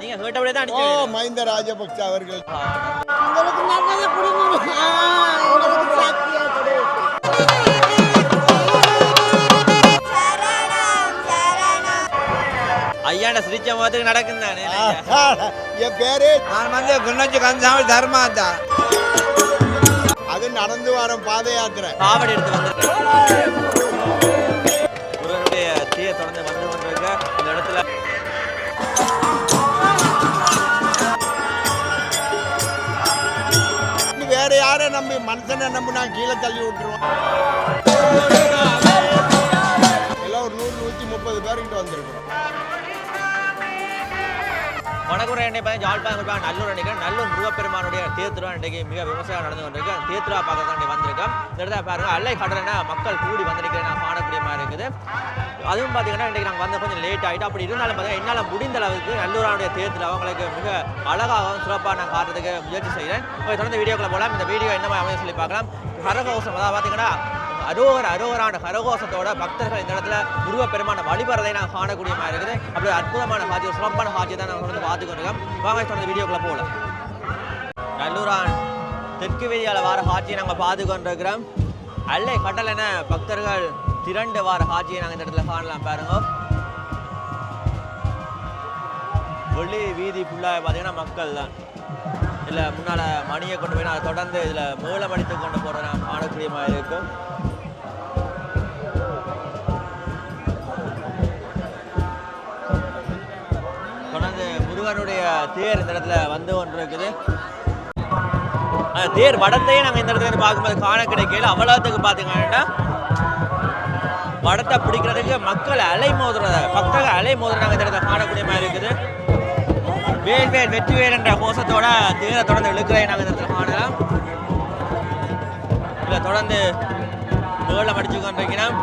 நீங்க கேட்டபடியே தான் ஓ மஹிந்த ராஜபக்ச அவர்கள். எங்களுக்கு நல்லது ஐயாண்ட சிரிச்ச முகத்துக்கு நடக்கும் தானே என் பேரு. நான் வந்து குன்னச்சி கந்தசாமி தர்மாந்தா அது நடந்து வர பாத யாத்திரை காவடி எடுத்து வந்திருக்கேன் வேற யாரை நம்பி மனுஷனை நம்பி நான் கீழே தள்ளி விட்டுருவோம் எல்லாம் ஒரு நூறு நூற்றி முப்பது பேர்கிட்ட வந்திருக்கிறோம். வணக்கம் என்னை பையன் ஜாழ்ப்பாணம் குறிப்பாக நல்லூர் நினைக்கிறேன் நல்லூர் முருகப்பெருமானுடைய தேர்திருவா இன்றைக்கு மிக விமர்சையாக நடந்து கொண்டிருக்கு. அந்த தேர்திருவா பார்க்க தான் வந்திருக்கேன் இந்த இடத்துல பாருங்க அல்லை கடலைனா மக்கள் கூடி வந்திருக்கிறேன் நான் காணக்கூடிய மாதிரி இருக்குது. அதுவும் பார்த்தீங்கன்னா இன்றைக்கு நாங்கள் வந்த கொஞ்சம் லேட் ஆகிட்டு அப்படி இருந்தாலும் பார்த்தீங்கன்னா என்னால் முடிந்த அளவுக்கு நல்லூரானுடைய தேர்தல் அவங்களுக்கு மிக அழகாகவும் சிறப்பாக நான் காட்டுறதுக்கு முயற்சி செய்கிறேன் இப்போ தொடர்ந்து வீடியோக்குள்ள போகலாம் இந்த வீடியோ என்ன அமைய சொல்லி பார்க்கலாம். கரகோஷம் அதாவது பார்த்தீங்கன்னா அரோகர் அரோகரான கரகோஷத்தோட பக்தர்கள் இந்த இடத்துல முருகப்பெருமான வழிபடுறதை நான் காணக்கூடிய மாதிரி இருக்குது. அப்படி ஒரு அற்புதமான ஹாஜி ஒரு சிறப்பான ஹாஜி தான் நாங்கள் வந்து பார்த்து வாங்க தொடர்ந்து வீடியோக்குள்ளே போகலாம். நல்லூரான் தெற்கு வீதியால் வார ஹாஜியை நாங்கள் பார்த்துக்கொண்டிருக்கிறோம் அல்லை கடல் என பக்தர்கள் திரண்டு வார ஹாஜியை நாங்கள் இந்த இடத்துல காணலாம் பாருங்க. வெளி வீதி ஃபுல்லாக பார்த்தீங்கன்னா மக்கள் தான். இதில் முன்னால் மணியை கொண்டு போய் நான் தொடர்ந்து இதில் மேளம் அடித்து கொண்டு போகிறத நான் காணக்கூடிய மாதிரி இருக்கும் முருகனுடைய தேர் இந்த இடத்துல வந்து ஒன்று இருக்குது அந்த தேர் வடத்தையே நாங்கள் இந்த இடத்துல பார்க்கும்போது காண கிடைக்கல. அவ்வளோத்துக்கு பார்த்தீங்கன்னா வடத்தை பிடிக்கிறதுக்கு மக்கள் அலை மோதுறத பக்தர்கள் அலை மோதுறாங்க இந்த இடத்துல காணக்கூடிய மாதிரி இருக்குது. வேல் வேல் வெற்றி வேல் என்ற கோஷத்தோட தேரை தொடர்ந்து இழுக்கிறதை நாங்கள் இந்த இடத்துல காணலாம். இதில் தொடர்ந்து வேலை அடிச்சு கொண்டிருக்கிறோம்.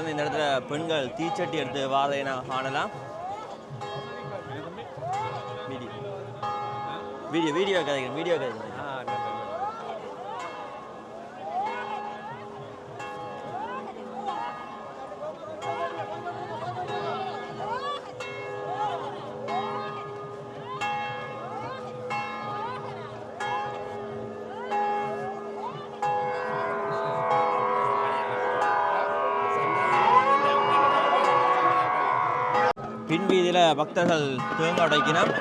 தொடர்ந்து இந்த இடத்துல பெண்கள் தீச்சட்டி எடுத்து வாதை நாங்கள் காணலாம். வீடியோ வீடியோ வீடியோ கதைக்கிறேன் வீடியோ கதைகள். பக்தர்கள் தேங்காய் உடைக்கணும்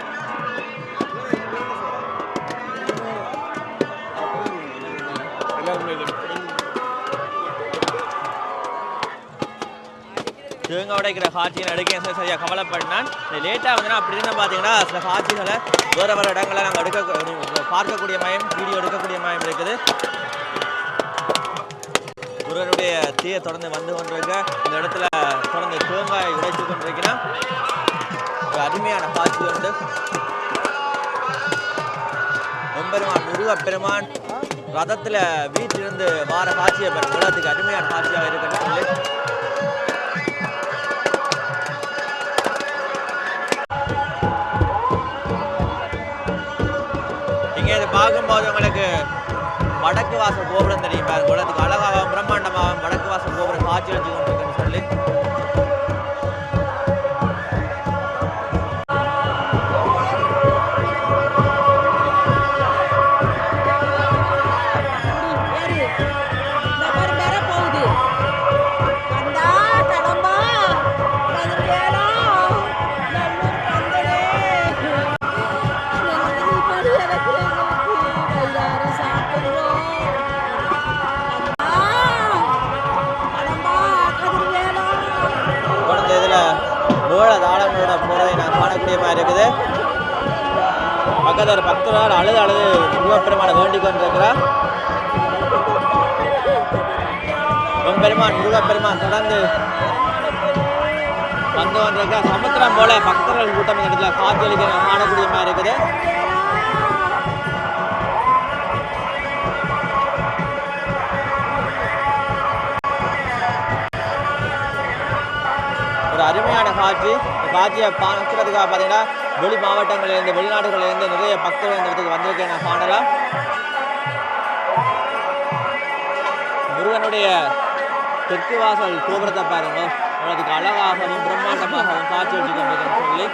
தேங்காய் உடைக்கிற காட்சியை எடுக்க சார் சரியாக கவலைப்படினான் லேட்டாக வந்தனா அப்படி இருந்தால் பார்த்தீங்கன்னா சில காட்சிகளை வேறு வேறு இடங்களை நாங்கள் எடுக்க பார்க்கக்கூடிய மயம் வீடியோ எடுக்கக்கூடிய மயம் இருக்குது. முருகனுடைய தீயை தொடர்ந்து வந்து கொண்டிருக்க. இந்த இடத்துல தொடர்ந்து தேங்காய் உடைத்து கொண்டிருக்கிறான். ஒரு அருமையான காட்சி உண்டு எம்பெருமான் முருக பெருமான் ரதத்தில் வீட்டிலிருந்து வார காட்சியை பெறும் உலகத்துக்கு அருமையான காட்சியாக இருக்கிறது இங்கே இது பார்க்கும்போது உங்களுக்கு வடக்கு வாசல் கோபுரம் தெரியும் பாருங்க. உலகத்துக்கு அழகாகவும் பிரம்மாண்டமாகவும் வடக்கு வாசல் கோபுரம் காட்சி அளிச்சு கொண்டிருக்குன்னு சொல்லி. பக்கத்தில் ஒரு பக்தரால் அழுது அழுது முருகப்பெருமானை வேண்டிக் கொண்டிருக்கிறார். பெருமான் முருகப்பெருமான் தொடர்ந்து வந்து கொண்டிருக்க சமுத்திரம் போல பக்தர்கள் கூட்டம் இந்த இடத்துல காத்தளிக்க நான் காணக்கூடிய மாதிரி இருக்குது. ஒரு அருமையான காட்சி. காட்சியை பார்க்கறதுக்காக பார்த்தீங்கன்னா வெளி மாவட்டங்களிலிருந்து வெளிநாடுகளிலிருந்து நிறைய பக்தர்கள் இந்த இடத்துக்கு வந்திருக்கேன் நான் காணலாம் முருகனுடைய தெற்கு வாசல் கோபுரத்தை பாருங்க. அதுக்கு அழகாகவும் பிரம்மாண்டமாகவும் காட்சி வச்சு கொண்டிருக்கேன்னு சொல்லி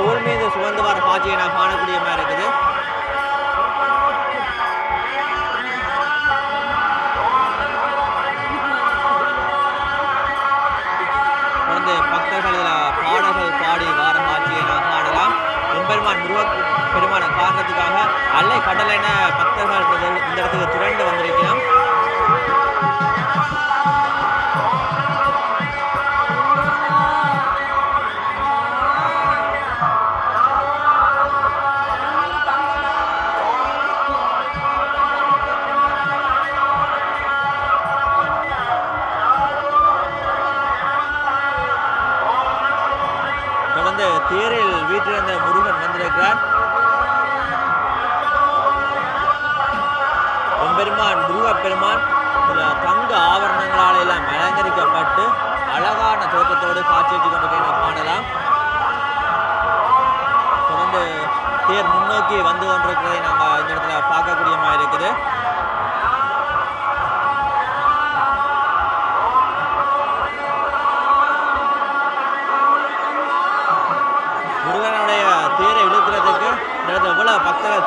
தோல் மீது சுமந்து வர காட்சியை நான் காணக்கூடிய மாதிரி இருக்குது. வந்து பக்தர்கள் இதில் பாடல்கள் பாடி வார காட்சியை நான் காணலாம். எம்பெருமான் முருக பெருமான காரணத்துக்காக அல்லை கடல் என பக்தர்கள் இந்த- இந்த இடத்துக்கு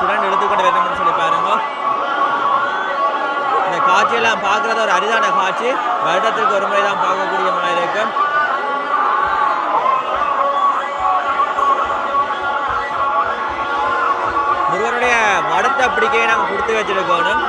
எவ்வளவு எடுத்துக்கொண்டு திரண்டு வரணும்னு சொல்லி பாருங்க. இந்த காட்சியெல்லாம் பார்க்குறது ஒரு அரிதான காட்சி. வருடத்திற்கு ஒரு முறை தான் பார்க்கக்கூடிய மாதிரி இருக்கு முருகனுடைய மடத்தை பிடிக்கையை நாங்கள் கொடுத்து வச்சிருக்கோம்.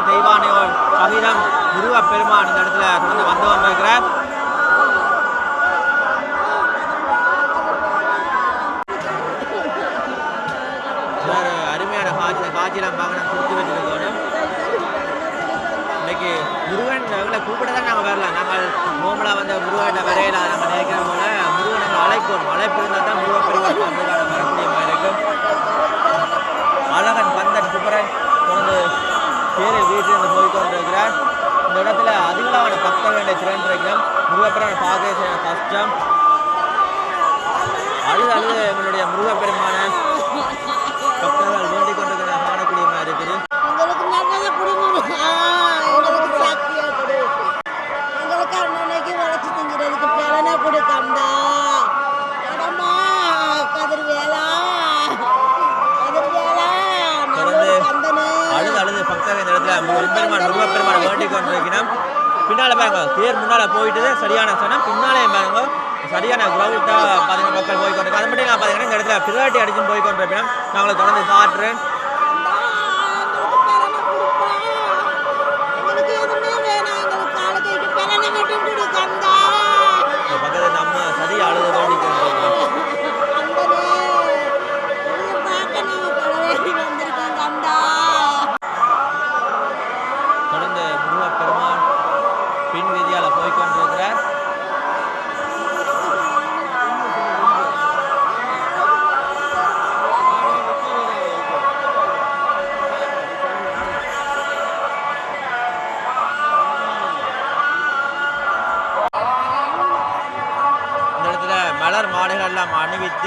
பார்த்தீங்கன்னா வள்ளி தெய்வானையோர் சகிதம் முருகப்பெருமான் இந்த இடத்துல தொடர்ந்து வந்து வந்திருக்கிறார். அருமையான காட்சி காட்சியெல்லாம் பார்க்க கொடுத்து இன்னைக்கு முருகன் எங்களை கூப்பிட தான் நாங்கள் வரல நாங்கள் நோம்பலாக வந்து முருகன் வரையில நம்ம நினைக்கிற போல முருகன் எங்களை அழைக்கணும் அழைப்பு இருந்தால் தான் முருகன் அதிகமான பக்தர்கள் திரண்டிருக்கிறோம் முருகப்பெருமான் பார்க்க கஷ்டம். அழுது அழுது எங்களுடைய முருகப்பெருமான பக்தர்கள் வேண்டிக் கொண்டிருக்கிற காணக்கூடிய மாதிரி இருக்குது. அழுது அழுது பக்தர்கள் இந்த இடத்துல முருகப்பெருமான் முருகப்பெருமானை வேண்டிக் கொண்டிருக்கிறோம். பின்னால் பாருங்க தேர் முன்னால் போயிட்டு சரியான சனம். பின்னாலே பாருங்க சரியான கிரௌட்டா பார்த்தீங்கன்னா மக்கள் போய் கொண்டிருக்காங்க. அது மட்டும் நான் பார்த்தீங்கன்னா இந்த இடத்துல பிராட்டி அடிக்கும் போய் கொண்டிருக்கிறோம் நான் உங்களை தொடர்ந்து காட்டுறேன்.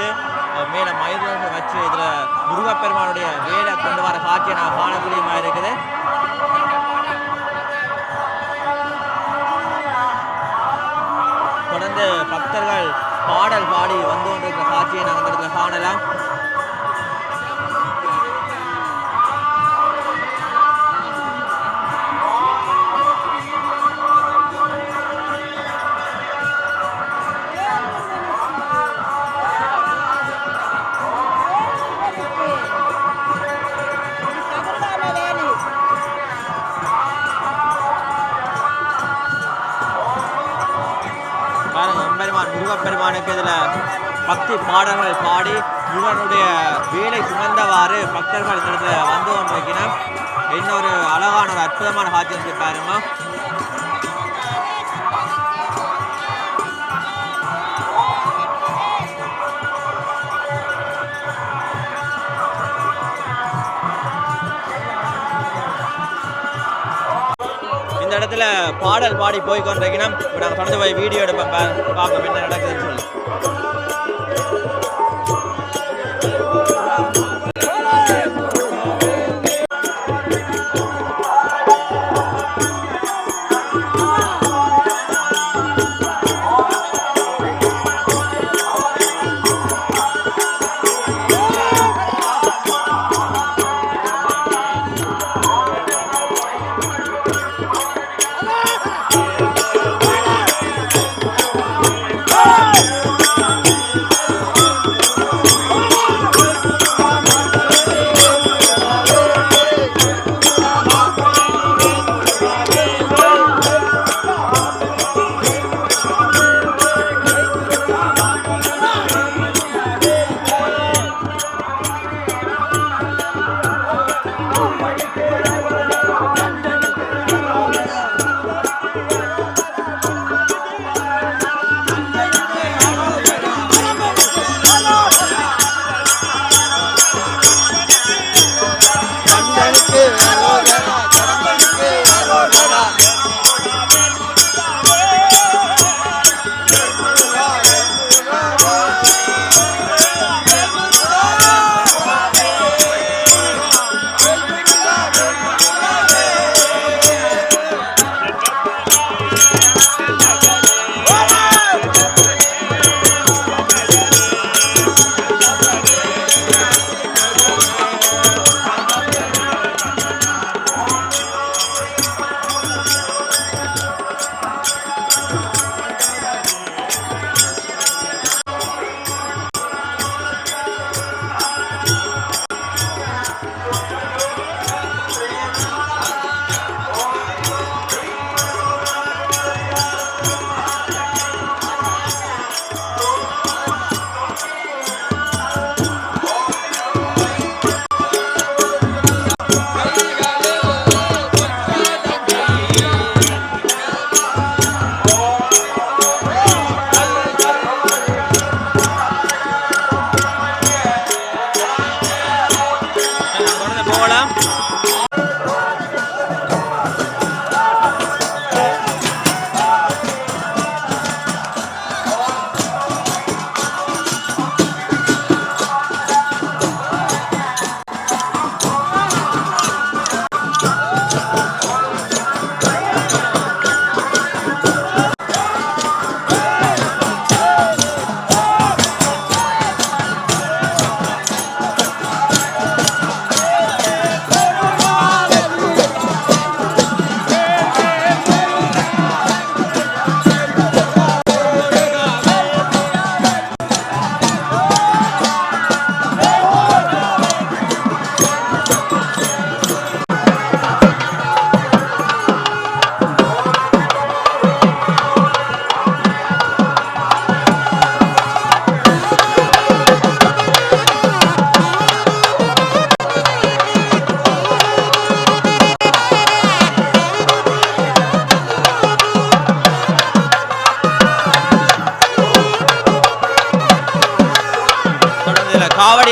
வைத்து மேலே மேல வச்சு இதுல முருகப்பெருமானுடைய வேலை கொண்டு வர காட்சியை நான் காணக்கூடியமா இருக்குது. தொடர்ந்து பக்தர்கள் பாடல் பாடி வந்து கொண்டிருக்கிற காட்சியை நாங்கள் இந்த இடத்துல காணலாம். பெருமானுக்கு இதில் பக்தி பாடல்கள் பாடி முருகனுடைய வேலை சுமந்தவாறு பக்தர்கள் இந்த இடத்துல வந்து கொண்டிருக்கிறேன் இன்னொரு அழகான ஒரு அற்புதமான காட்சி இருக்கு பாருங்க. இடத்துல பாடல் பாடி போய் கொண்டிருக்கணும் இப்போ நாங்கள் தொடர்ந்து போய் வீடியோ எடுப்போம். பா- பார்ப்போம். என்ன நடக்குதுன்னு சொல்லி.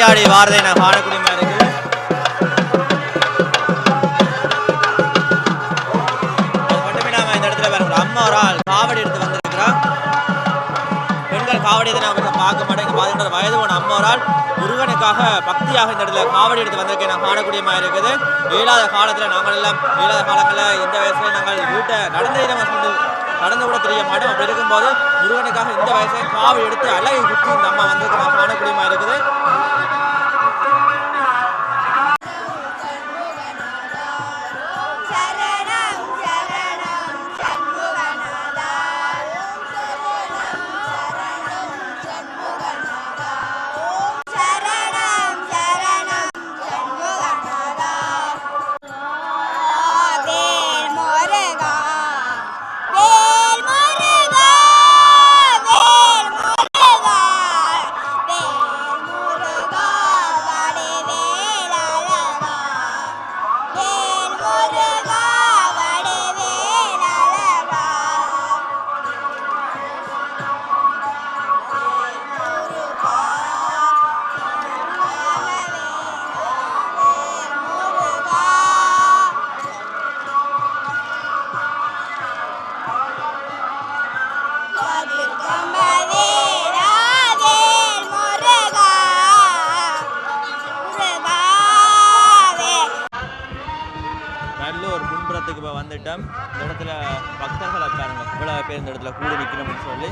இதுல வாரதை நான் காணக்கூடிய மாதிரி இருக்குது இந்த இடத்துல பாருங்க ஒரு அம்மா ஒரு ஆள் காவடி எடுத்து வந்திருக்கிறா பெண்கள் காவடி இதை நான் கொஞ்சம் பார்க்க பார்க்க மாட்டேன் இங்கே வயது போன அம்மாரால் முருகனுக்காக பக்தியாக இந்த இடத்துல காவடி எடுத்து வந்திருக்கேன் நான் காணக்கூடிய மாதிரி இருக்குது. இயலாத காலத்தில் நாங்கள் எல்லாம் இயலாத காலங்களில் எந்த வயசுல நாங்கள் வீட்டை நடந்து நம்ம நடந்து கூட தெரிய மாட்டோம். அப்படி இருக்கும்போது முருகனுக்காக இந்த வயசுல காவடி எடுத்து அழகை குத்தி இந்த அம்மா வந்திருக்கு நான் காணக்கூடிய இருக்குது. முன்புறத்துக்கு வந்துட்டோம் இந்த இடத்துல பக்தர்களை பாருங்க இவ்வளோ பேர் இந்த இடத்துல கூடி நிற்கணும்னு சொல்லி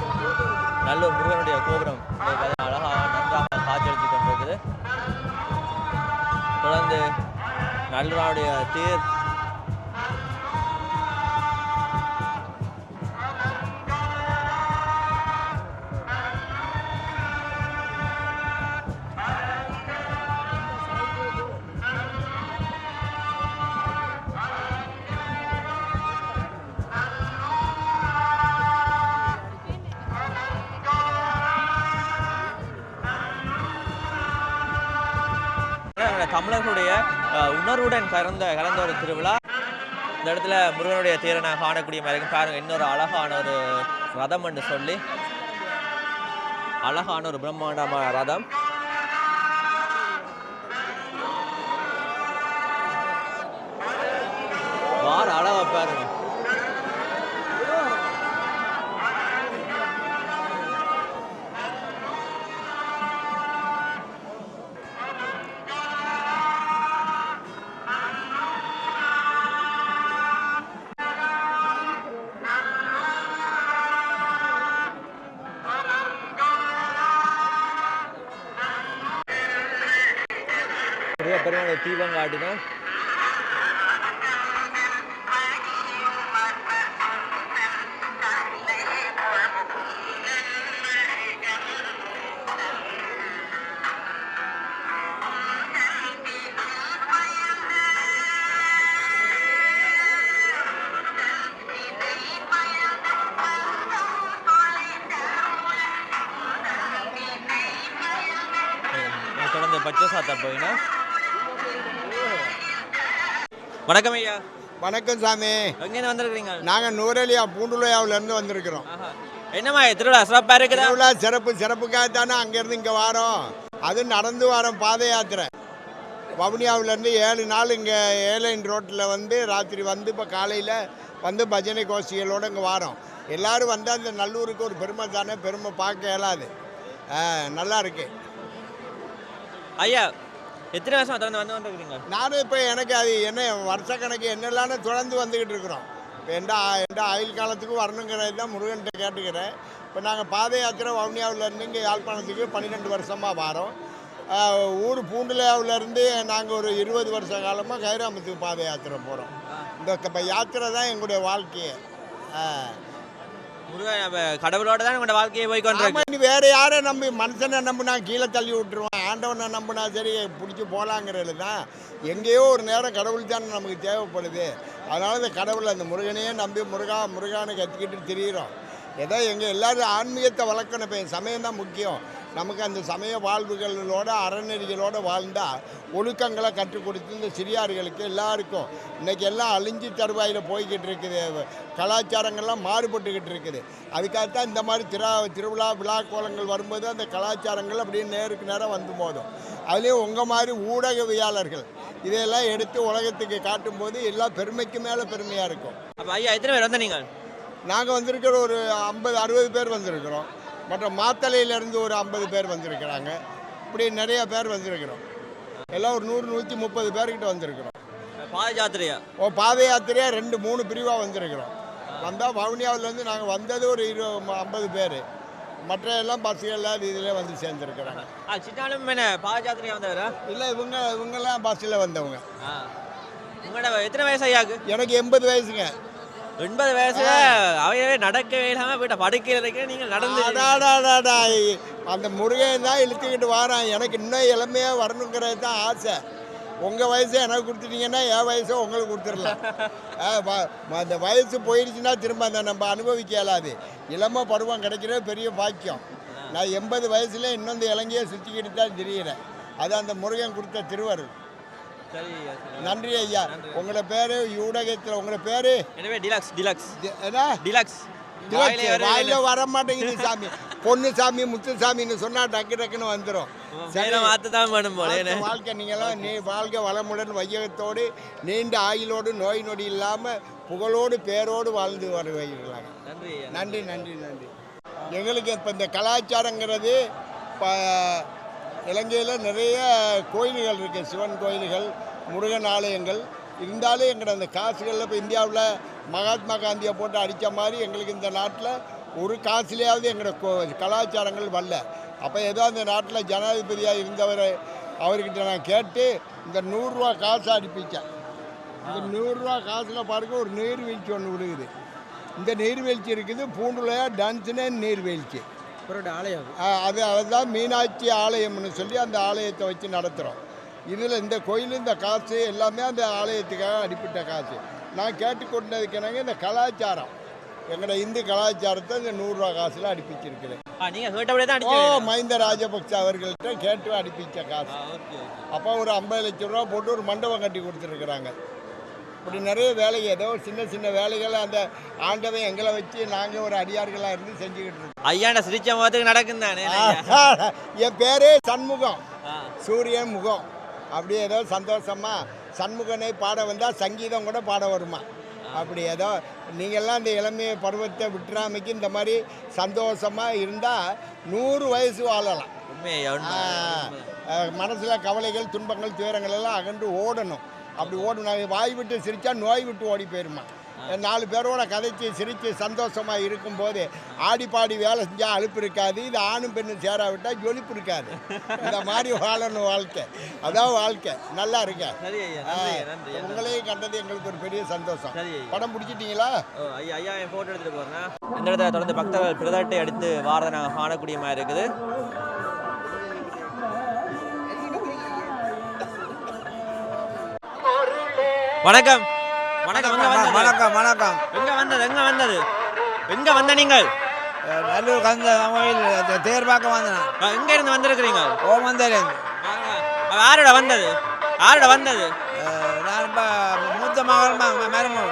நல்ல முருகனுடைய கோபுரம் அழகாக நன்றாக காட்சியளித்து கொண்டிருக்குது. தொடர்ந்து நல்லூருடைய தேர் தமிழர்களுடைய உணர்வுடன் கலந்த கலந்த ஒரு திருவிழா. இந்த இடத்துல முருகனுடைய தீரனை காணக்கூடிய மாதிரி பாருங்க இன்னொரு அழகான ஒரு ரதம் என்று சொல்லி. அழகான ஒரு பிரம்மாண்டமான ரதம். வார அழ முருகப்பெருமானுடைய தீபம் காட்டினோம். வணக்கம் ஐயா. வணக்கம் சாமி. எங்கேருந்து வந்திருக்கீங்க நாங்கள் நூரலியா பூண்டுலையாவிலேருந்து வந்திருக்கிறோம். என்னம்மா திருவிழா சிறப்பா இருக்குதா? திருவிழா சிறப்பு சிறப்புக்காக தானே அங்கேருந்து இங்கே வாரோம். அது நடந்து வரோம் பாத யாத்திரை. வவுனியாவிலேருந்து ஏழு நாள் இங்கே ஏலைன் ரோட்டில் வந்து ராத்திரி வந்து இப்போ காலையில் வந்து பஜனை கோஷ்டிகளோடு இங்கே வாரோம். எல்லாரும் வந்து அந்த நல்லூருக்கு ஒரு பெருமை தானே? பெருமை பார்க்க இயலாது. நல்லா இருக்கு. ஐயா எத்தனை வருஷம் தொடர்ந்து வந்து வந்துருக்குறீங்க நானும் இப்போ எனக்கு அது என்ன வருஷக்கணக்கு என்னெல்லாம் தொடர்ந்து வந்துக்கிட்டு இருக்கிறோம். இப்போ எந்த எந்த ஆயுள் காலத்துக்கும் வரணுங்கிறது தான் முருகன்கிட்ட கேட்டுக்கிறேன். இப்போ நாங்கள் பாத யாத்திரை வவுனியாவிலேருந்து இங்கே யாழ்ப்பாணத்துக்கு பன்னிரெண்டு வருஷமாக வரோம். ஊர் பூண்டுலாவிலேருந்து நாங்கள் ஒரு இருபது வருஷ காலமாக கைராமத்துக்கு பாத யாத்திரை போகிறோம் இந்த இப்போ யாத்திரை தான் எங்களுடைய வாழ்க்கையை. முருகன் நம்ம கடவுளோட தான் உங்களோட வாழ்க்கையை போய் கொண்டு நீ வேற யாரை நம்பி மனுஷனை நம்பினா கீழே தள்ளி விட்டுருவான் ஆண்டவனை நம்பினா சரி பிடிச்சி போகலாங்கிறது தான். எங்கேயோ ஒரு நேரம் கடவுள் தானே நமக்கு தேவைப்படுது. அதனால இந்த கடவுள் அந்த முருகனையே நம்பி முருகா முருகான்னு கத்திக்கிட்டு திரியிறோம். ஏதோ எங்கள் எல்லாரும் ஆன்மீகத்தை வளர்க்கணும் இப்போ சமயம் தான் முக்கியம். நமக்கு அந்த சமய வாழ்வுகளோட அறநெறிகளோட வாழ்ந்தால் ஒழுக்கங்களை கற்றுக் கொடுத்து இந்த சிறியார்களுக்கு எல்லாருக்கும் இன்னைக்கு எல்லாம் அழிஞ்சு தருவாயில் போய்கிட்டு இருக்குது. கலாச்சாரங்கள்லாம் மாறுபட்டுக்கிட்டு இருக்குது. அதுக்காகத்தான் இந்த மாதிரி திரா திருவிழா விழா கோலங்கள் வரும்போது அந்த கலாச்சாரங்கள் அப்படியே நேருக்கு நேரம் வந்து போதும் அதுலேயும் உங்கள் மாதிரி ஊடகவியாளர்கள் இதையெல்லாம் எடுத்து உலகத்துக்கு காட்டும்போது எல்லாம் பெருமைக்கு மேலே பெருமையாக இருக்கும். அப்ப ஐயா எத்தனை பேர் வந்த நீங்கள்? நாங்கள் வந்திருக்கிற ஒரு ஐம்பது அறுபது பேர் வந்திருக்கிறோம். மற்ற மாத்தளையிலேருந்து ஒரு ஐம்பது பேர் வந்திருக்கிறாங்க. இப்படி நிறைய பேர் வந்திருக்கிறோம். எல்லாம் ஒரு நூறு நூற்றி முப்பது பேர்கிட்ட வந்திருக்கிறோம். பாத யாத்திரையா? ஓ பாத யாத்திரையாக ரெண்டு மூணு பிரிவாக வந்திருக்கிறோம். வந்தால் வவுனியாவிலேருந்து நாங்கள் வந்தது ஒரு இரு ஐம்பது பேர். மற்ற எல்லாம் பஸ்ஸுகளில் இதில் வந்து சேர்ந்துருக்குறாங்க. சின்னாலும் என்ன பாத யாத்திரையா வந்தவரா? இல்லை இவங்க இவங்கெல்லாம் பஸ்ஸில் வந்தவங்க. உங்களோட எத்தனை வயசு ஐயாக்கு எனக்கு எண்பது வயசுங்க. எண்பது வயசுல அவையவே நடக்கவே இல்லாம வீட்டை படுக்கையில் இருக்க நீங்க நடந்து அந்த முருகன் தான் இழுத்துக்கிட்டு வாரான். எனக்கு இன்னும் இளமையாக வரணுங்கிறது தான் ஆசை. உங்கள் வயசை எனக்கு கொடுத்துட்டீங்கன்னா என் வயசை உங்களுக்கு கொடுத்துடலாம். அந்த வயசு போயிடுச்சுன்னா திரும்ப அந்த நம்ம அனுபவிக்க இயலாது. இளம பருவம் கிடைக்கிறது பெரிய பாக்கியம். நான் எண்பது வயசுல இன்னும் இந்த இலங்கையை சுற்றிக்கிட்டு தான் திரியிறேன். அது அந்த முருகன் கொடுத்த திருவருள். நன்றி ஐயா. உங்களோட பேர் ஊடகத்தில் உங்களோட பேர்? எனவே டிலக்ஸ் டிலக்ஸ். என்ன? டிலக்ஸ். வாயில வர மாட்டேங்குது சாமி பொண்ணு சாமி. முத்து சாமின்னு சொன்னா டக்கு டக்குன்னு வந்துடும்? வாழ்க்கை நீங்களாம் நீ வாழ்க்கை வளமுடன் வையகத்தோடு நீண்ட ஆயுளோடு நோய் நொடி இல்லாம புகழோடு பேரோடு வாழ்ந்து வருவீர்களாங்க நன்றி. நன்றி. நன்றி நன்றி எங்களுக்கு இப்போ இந்த கலாச்சாரங்கிறது இப்போ இலங்கையில் நிறைய கோயில்கள் இருக்குது சிவன் கோயில்கள் முருகன் ஆலயங்கள். இருந்தாலும் எங்களோட அந்த காசுகளில் இப்போ இந்தியாவில் மகாத்மா காந்தியை போட்டு அடித்த மாதிரி எங்களுக்கு இந்த நாட்டில் ஒரு காசுலேயாவது எங்களோட கோ கலாச்சாரங்கள் வரல. அப்போ ஏதோ அந்த நாட்டில் ஜனாதிபதியாக இருந்தவர் அவர்கிட்ட நான் கேட்டு இந்த நூறுரூவா காசு அனுப்பிச்சேன் இந்த நூறுரூவா காசில் பாருங்க ஒரு நீர்வீழ்ச்சி ஒன்று விழுகுது இந்த நீர்வீழ்ச்சி இருக்குது பூண்டுலையா டான்ஸ்னே நீர்வீழ்ச்சி. ஆ, அது அதுதான் மீனாட்சி ஆலயம்னு சொல்லி அந்த ஆலயத்தை வச்சு நடத்துகிறோம் இதில் இந்த கோயில் இந்த காசு எல்லாமே அந்த ஆலயத்துக்காக அடிப்பிட்ட காசு. நான் கேட்டுக்கொண்டதுக்கு என்னங்க இந்த கலாச்சாரம். எங்களோட இந்து கலாச்சாரத்தை இந்த நூறுரூவா காசில் அடிப்பிச்சிருக்கிறேன் ஓ மஹிந்த ராஜபக்ச அவர்கள்ட்ட கேட்டு அடிப்பிச்ச காசு. அப்போ ஒரு ஐம்பது லட்சம் ரூபா போட்டு ஒரு மண்டபம் கட்டி கொடுத்துருக்குறாங்க. இப்படி நிறைய வேலைகள் ஏதோ சின்ன சின்ன வேலைகளை அந்த ஆண்டவன் எங்களை வச்சு நாங்கள் ஒரு அடியார்களாக இருந்து செஞ்சுக்கிட்டு இருக்கோம். ஐயாண்ட சிரிச்ச முகத்துக்கு நடக்கும் தானே? என் பேரே சண்முகம். சூரியன் முகம். அப்படியே ஏதோ சந்தோஷமா சண்முகனை பாட வந்தால் சங்கீதம் கூட பாட வருமா? அப்படி ஏதோ நீங்கள்லாம் இந்த இளமைய பருவத்தை விட்டுறாமைக்கு இந்த மாதிரி சந்தோஷமாக இருந்தால் நூறு வயசு வாழலாம். மனசில் கவலைகள் துன்பங்கள் துயரங்கள் எல்லாம் அகன்று ஓடணும். அப்படி ஓடணும் வாய் விட்டு சிரித்தா நோய் விட்டு ஓடி போயிருமா. நாலு பேரோட கதைச்சு சிரித்து சந்தோஷமாக இருக்கும்போது ஆடி பாடி வேலை செஞ்சால் அலுப்பு இருக்காது இது ஆணும் பெண்ணும் சேராவிட்டால் ஜொலிப்பு இருக்காது. இந்த மாதிரி வாழணும் வாழ்க்கை. அதான் வாழ்க்கை. நல்லா இருக்க. உங்களையும் கண்டது எங்களுக்கு ஒரு பெரிய சந்தோஷம். படம் பிடிச்சிட்டிங்களா? ஐயா என் ஃபோட்டோ எடுத்துட்டு போறேன். இந்த இடத்துல தொடர்ந்து பக்தர்கள் பிரதட்டை அடித்து வாரதை நாங்கள் காணக்கூடிய மாதிரி இருக்குது. வணக்கம். வணக்கம் வணக்கம் வணக்கம் எங்க வந்தது எங்க வந்தது? எங்க வந்த நீங்கள்? நல்லூர் கந்த கோயில் தே- தேர் பார்க்க வந்தேன் எங்க இருந்து வந்திருக்கிறீங்க? ஓமந்தேலேருந்து. ஆ, யாரோட வந்தது? யாரோட வந்தது? நான் இப்போ மூத்த மகள் மருமகள்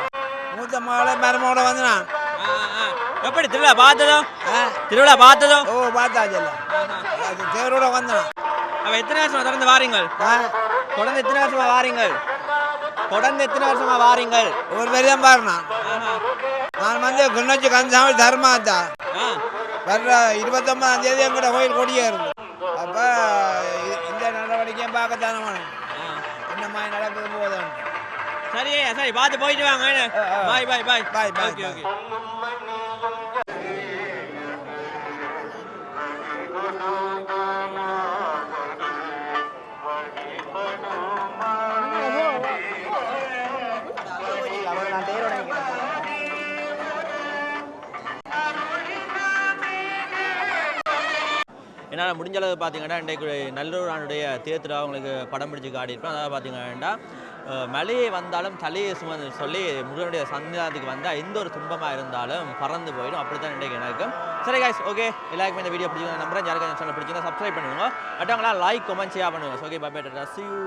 மூத்த மகளை மருமகளோட வந்தேன். எப்படி திருவிழா பார்த்ததோ? ஆ திருவிழா பார்த்ததோ? ஓ பார்த்தாச்சு தேரோட வந்தேன் அவ எத்தனை வருஷமா தொடர்ந்து வாரீங்கள் தொடர்ந்து எத்தனை வருஷமா வாரீங்கள் தொடர்ந்து எத்தனை வருஷமா வாரீங்கள்? ஒரு பெரியம் பாருண்ணா. நான் வந்து கிண்ணச்சி கந்தசாமி தர்மாத்தா வர்ற இருபத்தொம்பதாம் தேதி எங்கள்கிட்ட கோயில் கொடியேறுது. அப்போ இந்த நடவடிக்கையும் பார்க்கத்தானே வேணும். இந்த மாதிரி நடக்குது போதும். சரி சரி பார்த்து போயிட்டு வாங்க. Bye bye bye. Okay bye. Okay. என்னால் முடிஞ்ச அளவு பார்த்தீங்கன்னா இன்றைக்கு நல்லூர் ஆண்டுடைய தேர்தல் அவங்களுக்கு படம் பிடிச்சி காட்டியிருப்பேன் அதாவது பார்த்தீங்கன்னா மலையே வந்தாலும் தலையை சுமந்து சொல்லி முருகனுடைய சந்தியானத்துக்கு வந்தால் எந்த ஒரு துன்பமாக இருந்தாலும் பறந்து போயிடும். அப்படி தான் இன்றைக்கு எனக்கு சரி காய்ஸ் ஓகே எல்லாருக்குமே இந்த வீடியோ பிடிச்சிருந்தா நம்புறேன். யாருக்கும் சேனல் பிடிச்சிருந்தா சப்ஸ்கிரைப் பண்ணுவோம் மற்றவங்களாம் லைக் கமெண்ட் ஷேர் பண்ணுவோம் okay bye bye see you